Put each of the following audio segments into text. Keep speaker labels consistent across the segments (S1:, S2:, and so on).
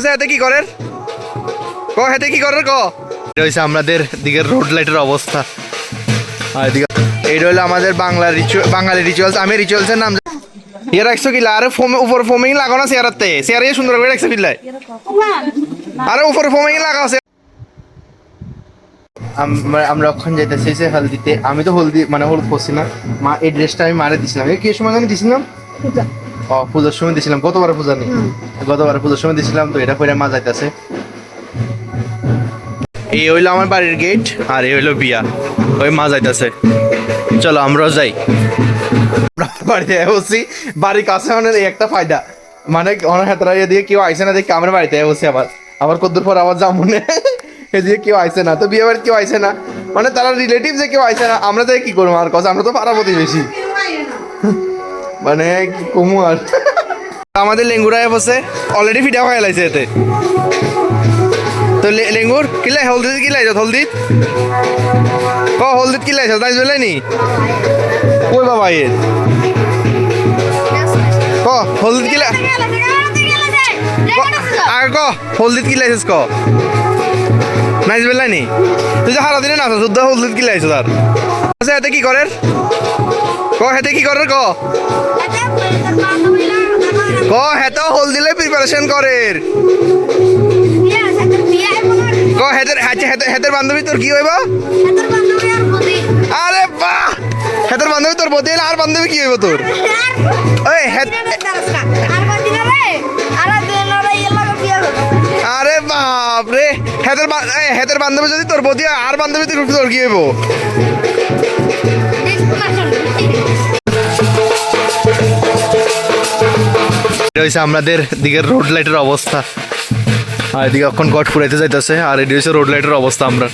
S1: আচ্ছা এতে কি করেন? ক হেতে কি করেন ক? এটা হচ্ছে আমাদের দিকের রোড লাইটের অবস্থা। আর এদিকে এইটা হলো আমাদের বাংলা রিচুয়াল বাঙালি রিচুয়ালস আমি রিচুয়ালসের নাম ইয়ে রাখছো কি আরে ফোমে উপর ফোমিং চেয়ারাতে চেয়ারে সুন্দর করে রাখছে বিল্লাই আরে উপরে ফোমিং লাগাও আমরা আমরা ওখানে যাইতেছি সে হলদিতে। আমি তো হলদি মানে হলুদ করছি না। মা এই ড্রেসটা আমি মারে দিছিলাম। এই কি সময় আমি দিছিলাম? ও পূজার সময় দিছিলাম। গতবার পূজা নেই। গতবার পূজার সময় দিছিলাম তো এটা পরে মা যাইতেছে এই হইল আমার বাড়ির গেট আর এই হইল বিয়া। ওই মা যাইতেছে চলো আমরাও যাই। বাড়িতে বসছি বাড়ির কাছে মানে এই একটা ফায়দা। মানে অনেক হাতরা এদিকে কেউ আইসে না দেখি আমরা বাড়িতে বসছি আবার। আবার কদ্দুর পর আবার যাব না। এদিকে কেউ আইসে না তো বিয়ে বাড়িতে কেউ আইসে না। মানে তারা রিলেটিভ যে কেউ আইসে না আমরা তাই কি করব? আর কথা আমরা তো পাড়া প্রতিবেশী। মানে কমু আর। আমাদের লেঙ্গুরায় বসে অলরেডি ফিডা হয়ে লাইছে এতে। তো লেঙ্গুর কিলাই হলদিত কি লাইছ হলদিত? ক, হলদিত কি লাইছ তাই জলে নি? কই বাবা এ? ক, হলদিত কি লাই আগে ক, হলদিত কি লাইছিস ক? নাইজ বেলাই নি? তুই যে সারাদিনে নাচ শুদ্ধ হলদিত কি লাইছ তার? আচ্ছা এতে কি করেন ক হেতে কি করেন ক? ক হেতে হলদিলে প্রিপারেশন করের। ক হেতের হেতের বান্ধবী, তোর কি হইব? আরে বাহ! হেতের বান্ধবী, তোর বদি আর বান্ধবী কি হইব তোর? ওই আরে বাপ রে হেতের হেতের বান্ধবী যদি তোর বদি আর বান্ধবী তোর কি হইব? এটা হচ্ছে আমাদের দিকের রোড লাইটের অবস্থা। আর এদিকে এখন গট ফুরাইতে যাইতেছে, আর এটি হচ্ছে রোড লাইটের অবস্থা আমরা।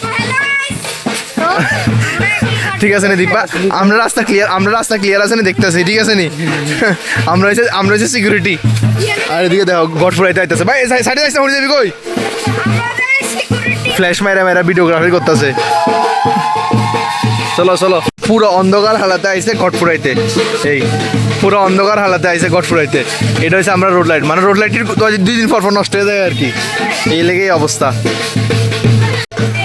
S1: ঠিক আছে নি দীপা? আমরা রাস্তা ক্লিয়ার আমরা রাস্তা ক্লিয়ার আছে নি দেখতেছি, ঠিক আছে নি? আমরা হচ্ছে আমরা হচ্ছে সিকিউরিটি আর এদিকে দেখো, গট ফুরাইতে যাইতেছে। ভাই সাইডে যাইতে হয়ে যাবি কই? ফ্ল্যাশ মাইরা মাইরা ভিডিওগ্রাফি করতেছে। চলো চলো। পুরো অন্ধকার হালাতে আইছে গট ফুরাইতে এই। পুরো অন্ধকার হালাতে আইছে গট ফুরাইতে। এটা হচ্ছে আমরা রোড লাইট মানে রোড লাইটের দুই দিন পর পর নষ্ট হয়ে যায় আর কি এই লেগেই অবস্থা।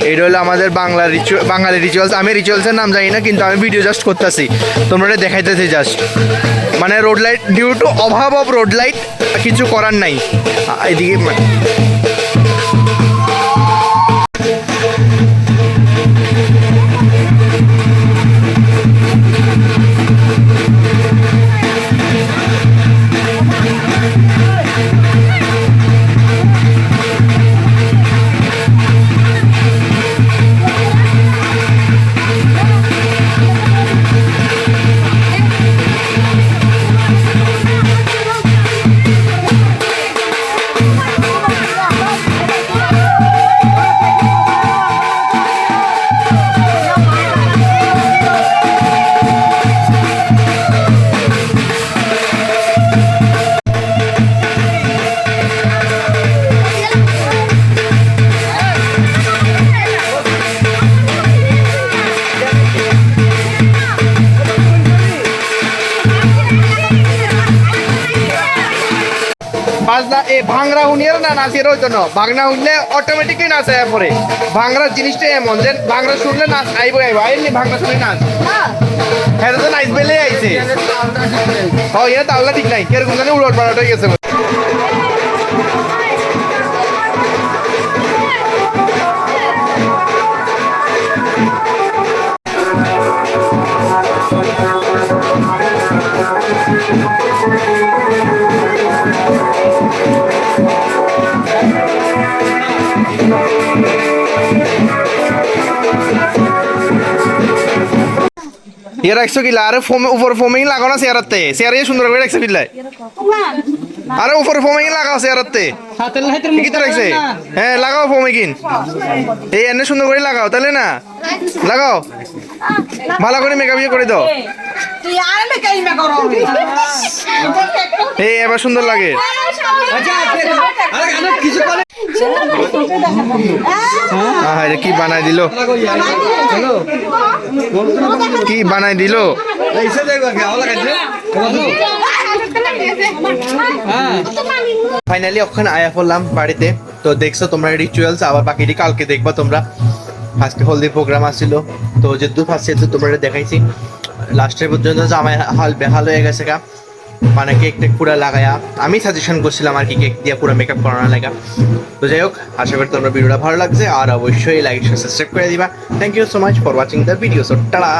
S1: এটা হলো আমাদের বাংলা রিচুয়াল বাঙালি রিচুয়ালস আমি রিচুয়ালসের নাম জানি না, কিন্তু আমি ভিডিও জাস্ট করতেছি। তোমরা এটা দেখাইতেছি জাস্ট মানে রোড লাইট ডিউ টু অভাব অফ রোড লাইট কিছু করার নাই। এদিকে বাজনা এ ভাঙরা হুনিয়ার না নাচের ওই জন্য? ভাংরা হুনলে অটোমেটিকই নাচ আয়া পরে। ভাংরার জিনিসটা এমন যে ভাংরা শুনলে নাচ আইব আইব আইলি ভাংরা শুনে নাচ। হ্যাঁ তো নাইস বেলে আইছে। হ্যাঁ এটা তাহলে ঠিক নাই। কেরকম জানি উলট পালট হয়ে গেছে। ইয়ে রাখছো কি আরে ফোমে উপর ফোমিং লাগাও না চেয়ারাতে চেয়ারে সুন্দর করে রাখছে বিল্লাই। আরে উপরে ফোমিং লাগাও চেয়ারাতে কি তো রাখছে হ্যাঁ লাগাও ফোমিং এই এনে সুন্দর করে লাগাও তাহলে না? লাগাও। ভালো করে মেকআপ ইয়ে করে দাও। এই এবার সুন্দর লাগে। কি বানাই দিল? কি বানাই দিল? ফাইনালি ওখানে আয়া পড়লাম বাড়িতে। তো দেখছ তোমরা রিচুয়ালস আবার বাকিটি কালকে দেখবা তোমরা। আজকে হলদি প্রোগ্রাম আসছিল। তো যেহেতু ফার্স্ট যেহেতু তোমরা দেখাইছি। লাস্টের পর্যন্ত জামাই হাল বেহাল হয়ে গেছে গা। মানে কেক টেক পুরা লাগায়া। আমি সাজেশন করছিলাম আর কি কেক দিয়ে পুরো মেকআপ করানো লাগা। তো যাই হোক, আশা করি তোমরা ভিডিওটা ভালো লাগছে, আর অবশ্যই লাইক সাবস্ক্রাইব করে দিবা। Thank you so much for watching the video so tata